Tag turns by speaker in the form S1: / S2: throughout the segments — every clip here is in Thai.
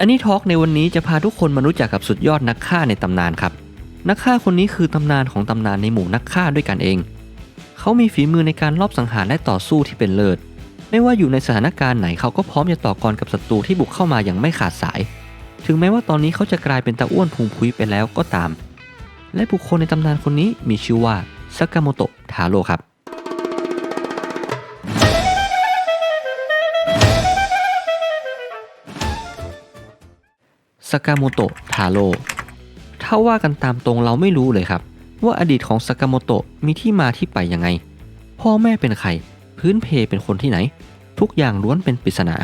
S1: อันนี้ทอล์กในวันนี้จะพาทุกคนมารู้จักกับสุดยอดนักฆ่าในตำนานครับ นักฆ่าคนนี้คือตำนานของตำนานในหมู่นักฆ่าด้วยกันเอง เขามีฝีมือในการลอบสังหารและต่อสู้ที่เป็นเลิศ ไม่ว่าอยู่ในสถานการณ์ไหนเขาก็พร้อมจะต่อกรกับศัตรูที่บุกเข้ามาอย่างไม่ขาดสาย ถึงแม้ว่าตอนนี้เขาจะกลายเป็นตาอ้วนพุงพุ้ยไปแล้วก็ตาม และบุคคลในตำนานคนนี้มีชื่อว่าซากาโมโตะทาโร่ครับ สากาโมโตะทาโร่ถ้าว่ากันตามตรงเราไม่รู้เลยครับ ว่าอดีตของสากาโมโตะมีที่มาที่ไปยังไง พ่อแม่เป็นใคร พื้นเพเป็นคนที่ไหน ทุกอย่างล้วนเป็นปริศนา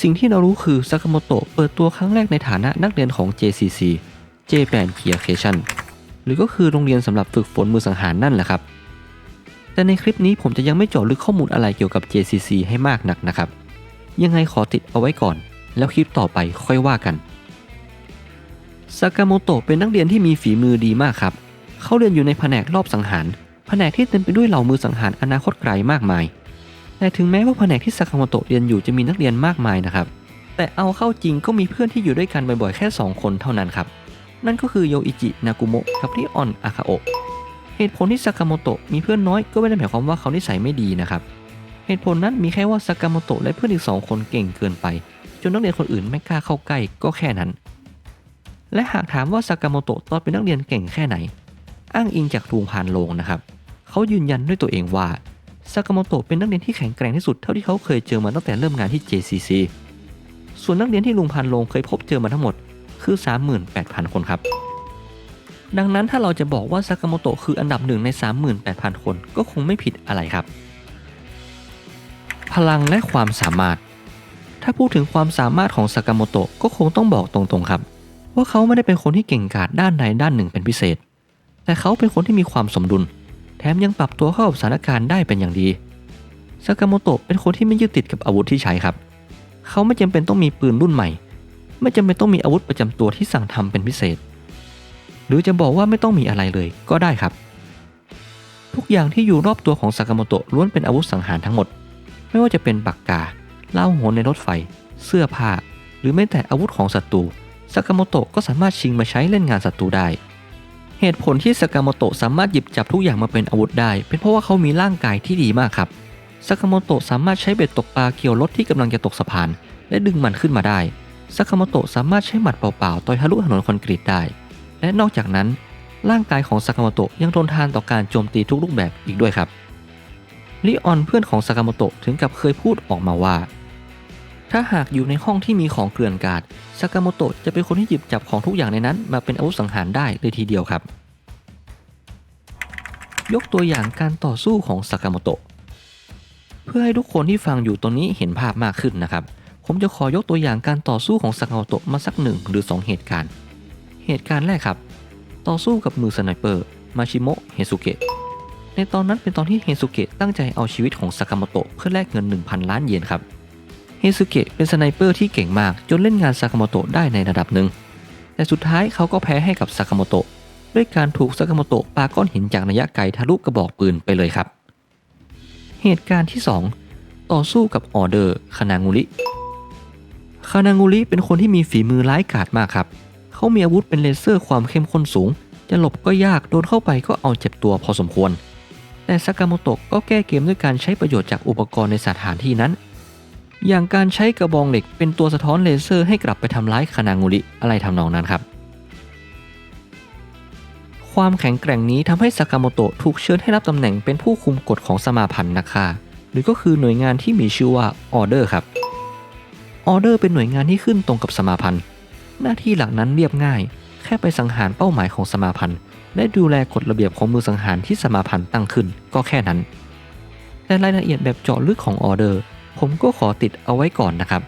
S1: สิ่งที่เรารู้คือสากาโมโตะเปิดตัวครั้งแรกในฐานะนักเรียนของ JCC Japan k i a k a t i o n หรือก็คือโรงเรียนสำหรับฝึกฝนมือสังหารนั่นแหละครับ แต่ในคลิปนี้ผมจะยังไม่เจาะลึกข้อมูลอะไรเกี่ยวกับ JCC ให้มากนักนะครับ ยังไงขอติดเอาไว้ก่อน แล้วคลิปต่อไปค่อยว่ากันสากาโมโตะเป็นนักเรียนที่มีฝีมือดีมากครับ เขาเรียนอยู่ในแผนกรอบสังหาร แผนกที่เต็มไปด้วยเหล่ามือสังหารอนาคตไกลมากมาย แต่ถึงแม้ว่าแผนกที่สากาโมโตะเรียนอยู่จะมีนักเรียนมากมายนะครับ แต่เอาเข้าจริงก็มีเพื่อนที่อยู่ด้วยกันบ่อยๆแค่ 2 คนเท่านั้นครับ นั่นก็คือโยอิจิ นากุโมะ กับริออน อาคาโอะเหตุผลที่สากาโมโตะมีเพื่อนน้อยก็ไม่ได้หมายความว่าเขานิสัยไม่ดีนะครับ เหตุผลนั้นมีแค่ว่าสากาโมโตะและเพื่อนอีกสองคนเก่งเกินไป นนักเรียนคนอื่นไม่กล้าเข้าใกล้ก็แค่นั้น และหากถามว่าสากาโมโตะตอนเป็นนักเรียนเก่งแค่ไหน อ้างอิงจากลุงพานโลงนะครับ เขายืนยันด้วยตัวเองว่าสากาโมโตะเป็นนักเรียนที่แข็งแกร่งที่สุดเท่าที่เขาเคยเจอมาตั้งแต่เริ่มงานที่ JCC ส่วนนักเรียนที่ลุงพานโลงเคยพบเจอมาทั้งหมดคือ 38,000 คนครับ ดังนั้นถ้าเราจะบอกว่าสากาโมโตะคืออันดับหนึ่งใน 38,000 คนก็คงไม่ผิดอะไรครับ พลังและความสามารถ ถ้าพูดถึงความสามารถของสากาโมโตะก็คงต้องบอกตรงๆครับ ว่าเขาไม่ได้เป็นคนที่เก่งกาจด้านใดด้านหนึ่งเป็นพิเศษ แต่เขาเป็นคนที่มีความสมดุล แถมยังปรับตัวเข้ากับสถานการณ์ได้เป็นอย่างดีสากาโมโตะเป็นคนที่ไม่ยึดติดกับอาวุธที่ใช้ครับ เขาไม่จำเป็นต้องมีปืนรุ่นใหม่ ไม่จำเป็นต้องมีอาวุธประจำตัวที่สั่งทำเป็นพิเศษ หรือจะบอกว่าไม่ต้องมีอะไรเลยก็ได้ครับ ทุกอย่างที่อยู่รอบตัวของสากาโมโตะล้วนเป็นอาวุธสังหารทั้งหมด ไม่ว่าจะเป็นปากกา เล้าโหนในรถไฟ เสื้อผ้า หรือแม้แต่อาวุธของศัตรูสากาโมโตะก็สามารถชิงมาใช้เล่นงานศัตรูได้ เหตุผลที่สากาโมโตะสามารถหยิบจับทุกอย่างมาเป็นอาวุธได้ เป็นเพราะว่าเขามีร่างกายที่ดีมากครับสากาโมโตะสามารถใช้เบ็ดตกปลาเกี่ยวรถที่กำลังจะตกสะพาน และดึงมันขึ้นมาได้สากาโมโตะสามารถใช้หมัดเปล่าๆต่อยทะลุถนนคอนกรีตได้ และนอกจากนั้น ร่างกายของสากาโมโตะยังทนทานต่อการโจมตีทุกรูปแบบอีกด้วยครับลิออนเพื่อนของสากาโมโตะถึงกับเคยพูดออกมาว่า ถ้าหากอยู่ในห้องที่มีของเกลื่อนกาดสากาโมโตะจะเป็นคนที่หยิบจับของทุกอย่างในนั้น มาเป็นอาวุธสังหารได้เลยทีเดียวครับ ยกตัวอย่างการต่อสู้ของสากาโมโตะเพื่อให้ทุกคนที่ฟังอยู่ตรงนี้เห็นภาพมากขึ้นนะครับ ผมจะขอยกตัวอย่างการต่อสู้ของสากาโมโตะมาสักหนึ่งหรือ 2 เหตุการณ์ เหตุการณ์แรกครับ ต่อสู้กับมือสไนเปอร์มาชิโมะเฮซุเกะในตอนนั้นเป็นตอนที่เฮซุเกะตั้งใจเอาชีวิตของสากาโมโตะเพื่อแลกเงิน 1,000 ล้านเยนครับ เฮซุเกะเป็นสไนเปอร์ที่เก่งมากจนเล่นงานซากาโมโตะได้ในระดับหนึ่ง แต่สุดท้ายเขาก็แพ้ให้กับซากาโมโตะด้วยการถูกซากาโมโตะปาก้อนหินจากระยะไกลทะลุกระบอกปืนไปเลยครับ เหตุการณ์ที่ 2 ต่อสู้กับออเดอร์คานางูริคานางูริเป็นคนที่มีฝีมือร้ายกาจมากครับ เขามีอาวุธเป็นเลเซอร์ความเข้มข้นสูง จะหลบก็ยากโดนเข้าไปก็เอาเจ็บตัวพอสมควร แต่ซากาโมโตะก็แก้เกมด้วยการใช้ประโยชน์จากอุปกรณ์ในสถานที่นั้น อย่างการใช้กระบองเหล็กเป็นตัวสะท้อนเลเซอร์ให้กลับไปทำร้ายคานางูริอะไรทำนองนั้นครับ ความแข็งแกร่งนี้ทำให้ซากาโมโตะถูกเชิญให้รับตำแหน่งเป็นผู้คุมกฎของสมาพันธ์นักฆ่าหรือก็คือหน่วยงานที่มีชื่อว่าออเดอร์ครับออเดอร์เป็นหน่วยงานที่ขึ้นตรงกับสมาพันธ์ หน้าที่หลักนั้นเรียบง่าย แค่ไปสังหารเป้าหมายของสมาพันธ์ และดูแลกฎระเบียบของมือสังหารที่สมาพันธ์ตั้งขึ้นก็แค่นั้น แต่รายละเอียดแบบเจาะลึกของออเดอร์ ผมก็ขอติดเอาไว้ก่อนนะครับ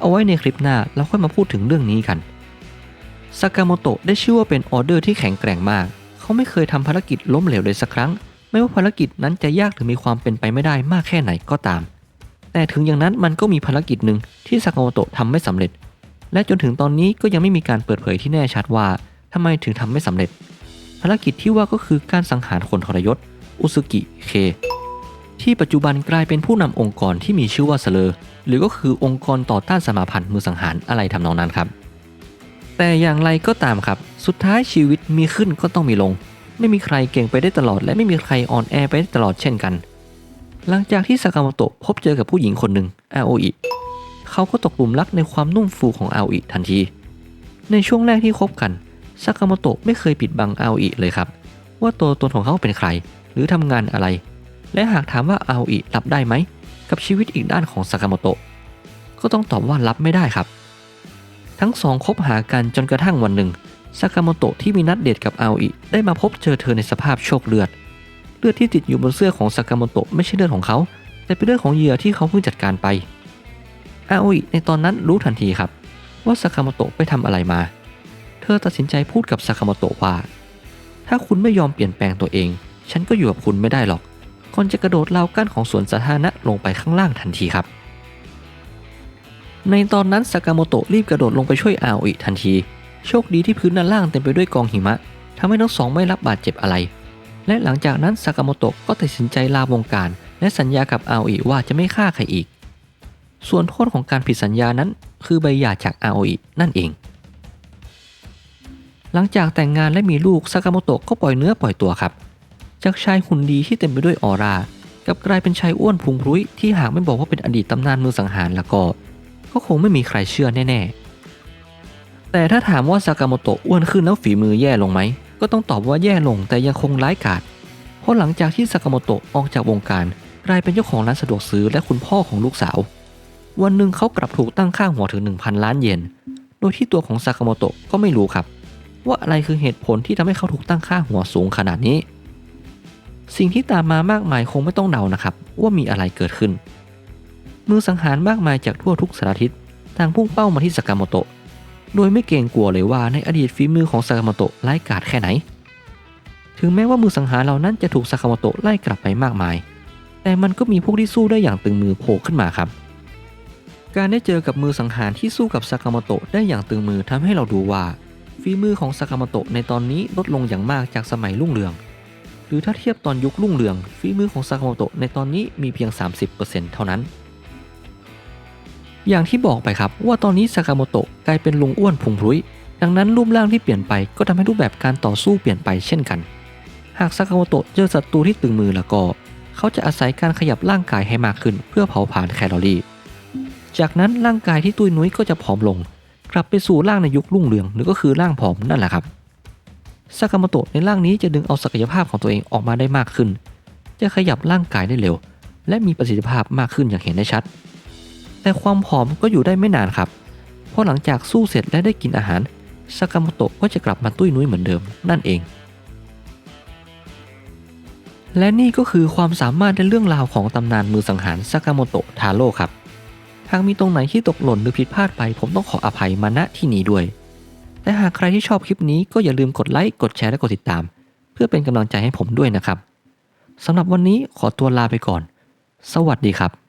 S1: เอาไว้ในคลิปหน้าเราค่อยมาพูดถึงเรื่องนี้กันสากาโมโตะได้ชื่อว่าเป็นออเดอร์ที่แข็งแกร่งมาก เขาไม่เคยทำภารกิจล้มเหลวเลยสักครั้ง ไม่ว่าภารกิจนั้นจะยากหรือมีความเป็นไปไม่ได้มากแค่ไหนก็ตาม แต่ถึงอย่างนั้นมันก็มีภารกิจหนึ่งที่สากาโมโตะทำไม่สำเร็จ และจนถึงตอนนี้ก็ยังไม่มีการเปิดเผยที่แน่ชัดว่าทำไมถึงทำไม่สำเร็จ ภารกิจที่ว่าก็คือการสังหารคนทรยศอุซุกิเค ที่ปัจจุบันกลายเป็นผู้นำองค์กรที่มีชื่อว่าเสลอหรือก็คือองค์กรต่อต้านสมาพันธ์มือสังหารอะไรทำนองนั้นครับ แต่อย่างไรก็ตามครับ สุดท้ายชีวิตมีขึ้นก็ต้องมีลง ไม่มีใครเก่งไปได้ตลอด และไม่มีใครอ่อนแอไปได้ตลอดเช่นกัน หลังจากที่สากามโตะพบเจอกับผู้หญิงคนหนึ่งอาโออิเขาก็ตกหลุมรักในความนุ่มฟูของอาโออิทันที ในช่วงแรกที่คบกันสากามโตะไม่เคยปิดบังอาโออิเลยครับ ว่าตัวตนของเขาเป็นใคร หรือทำงานอะไร และหากถามว่าอาโออิรับได้ไหม กับชีวิตอีกด้านของสากาโมโตะก็ต้องตอบว่ารับไม่ได้ครับ ทั้งสองคบหากันจนกระทั่งวันหนึ่งสากาโมโตะที่มีนัดเดทกับอาโออิได้มาพบเจอเธอในสภาพโชคเลือด เลือดที่ติดอยู่บนเสื้อของสากาโมโตะไม่ใช่เลือดของเขา แต่เป็นเลือดของเหยื่อที่เขาเพิ่งจัดการไปอาโอิในตอนนั้นรู้ทันทีครับ ว่าสากาโมโตะไปทำอะไรมา เธอตัดสินใจพูดกับสากาโมโตะว่าถ้าคุณไม่ยอมเปลี่ยนแปลงตัวเอง ฉันก็อยู่กับคุณไม่ได้หรอก ก่อนจะกระโดดราวกั้นของสวนสาธารณะลงไปข้างล่างทันทีครับ ในตอนนั้นสากาโมโตะรีบกระโดดลงไปช่วยอาโออิทันที โชคดีที่พื้นด้านล่างเต็มไปด้วยกองหิมะทำให้ทั้งสองไม่รับบาดเจ็บอะไร และหลังจากนั้นสากาโมโตะก็ตัดสินใจลาวงการ และสัญญากับอาโออิว่าจะไม่ฆ่าใครอีก ส่วนโทษของการผิดสัญญานั้น คือใบหย่าจากอาโออินั่นเองหลังจากแต่งงานและมีลูกสากาโมโตะก็ปล่อยเนื้อปล่อยตัวครับ จากชายหุ่นดีที่เต็มไปด้วยออร่ากับกลายเป็นชายอ้วนพุงพรุ้ยที่หากไม่บอกว่าเป็นอดีตตำนานมือสังหารแล้วก็ก็คงไม่มีใครเชื่อแน่ ๆ แต่ถ้าถามว่าซากามโตะอ้วนขึ้นแล้วฝีมือแย่ลงไหม ก็ต้องตอบว่าแย่ลงแต่ยังคงร้ายกาจเพราะหลังจากที่ซากามโตะออกจากวงการกลายเป็นเจ้าของร้านสะดวกซื้อและคุณพ่อของลูกสาว วันหนึ่งเขากลับถูกตั้งค่าหัวถึง 1,000 ล้านเยน โดยที่ตัวของซากามโตะก็ไม่รู้ครับ ว่าอะไรคือเหตุผลที่ทำให้เขาถูกตั้งค่าหัวสูงขนาดนี้ สิ่งที่ตามมามากมายคงไม่ต้องเดานะครับ ว่ามีอะไรเกิดขึ้น มือสังหารมากมายจากทั่วทุกสารทิศต่างพุ่งเป้ามาที่สากามโตะโดยไม่เกรงกลัวเลยว่าในอดีตฝีมือของสากามโตะร้กาจแค่ไหน ถึงแม้ว่ามือสังหารเหล่านั้นจะถูกสากามโตะไล่กลับไปมากมาย แต่มันก็มีพวกที่สู้ได้อย่างตึงมือโผล่ขึ้นมาครับ การได้เจอกับมือสังหารที่สู้กับสากามโตะได้อย่างตึงมือทำให้เราดูว่าฝีมือของสากามโตะในตอนนี้ลดลงอย่างมากจากสมัยรุ่งเรือง หรือถ้าเทียบตอนยุครุ่งเรืองฝีมือของซากาโมโตะในตอนนี้มีเพียง 30%เท่านั้น อย่างที่บอกไปครับว่าตอนนี้ซากาโมโตะกลายเป็นลุงอ้วนพุงพรุ้ยดังนั้นรูปร่างที่เปลี่ยนไปก็ทำให้รูปแบบการต่อสู้เปลี่ยนไปเช่นกัน หากซากาโมโตะเจอศัตรูที่ตึงมือแล้วก็ เขาจะอาศัยการขยับร่างกายให้มากขึ้น เพื่อเผาผลาญแคลอรี่ จากนั้นร่างกายที่ตุ้ยนุ้ยก็จะผอมลง กลับไปสู่ร่างในยุครุ่งเรืองหรือก็คือร่างผอมนั่นแหละครับ ซากามโตะในร่างนี้จะดึงเอาศักยภาพของตัวเองออกมาได้มากขึ้น จะขยับร่างกายได้เร็ว และมีประสิทธิภาพมากขึ้นอย่างเห็นได้ชัด แต่ความผอมก็อยู่ได้ไม่นานครับ เพราะหลังจากสู้เสร็จและได้กินอาหารซากามโตะก็จะกลับมาตุ้ยนุ้ยเหมือนเดิมนั่นเอง และนี่ก็คือความสามารถในเรื่องราวของตำนานมือสังหารซากามโตะทาโร่ครับหากมีตรงไหนที่ตกหล่นหรือผิดพลาดไป ผมต้องขออภัยมาณที่นี้ด้วย และหากใครที่ชอบคลิปนี้ก็อย่าลืมกดไลค์กดแชร์และกดติดตาม เพื่อเป็นกำลังใจให้ผมด้วยนะครับสำหรับวันนี้ขอตัวลาไปก่อน สวัสดีครับ